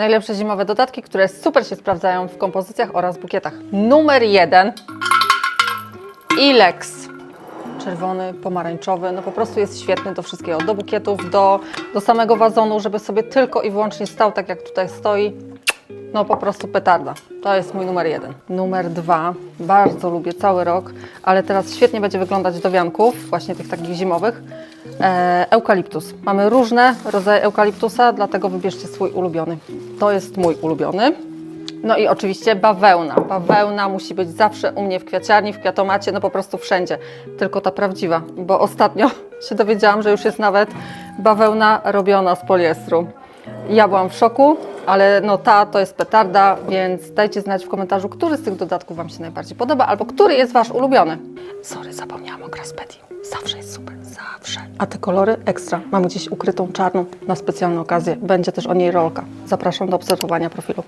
Najlepsze zimowe dodatki, które super się sprawdzają w kompozycjach oraz bukietach. Numer jeden. Ilex. Czerwony, pomarańczowy, no po prostu jest świetny do wszystkiego, do bukietów, do, do samego wazonu, żeby sobie tylko i wyłącznie stał tak jak tutaj stoi. No po prostu petarda. To jest mój numer jeden. Numer dwa. Bardzo lubię cały rok, ale teraz świetnie będzie wyglądać do wianków, właśnie tych takich zimowych. E, eukaliptus. Mamy różne rodzaje eukaliptusa, dlatego wybierzcie swój ulubiony. To jest mój ulubiony. No i oczywiście bawełna. Bawełna musi być zawsze u mnie w kwiaciarni, w kwiatomacie, no po prostu wszędzie. Tylko ta prawdziwa, bo ostatnio się dowiedziałam, że już jest nawet bawełna robiona z poliestru. Ja byłam w szoku, ale no ta to jest petarda, więc dajcie znać w komentarzu, który z tych dodatków Wam się najbardziej podoba, albo który jest Wasz ulubiony. Zapomniałam o Graspeti. Zawsze jest super, zawsze. A te kolory ekstra. Mamy gdzieś ukrytą czarną na specjalną okazję. Będzie też o niej rolka. Zapraszam do obserwowania profilu.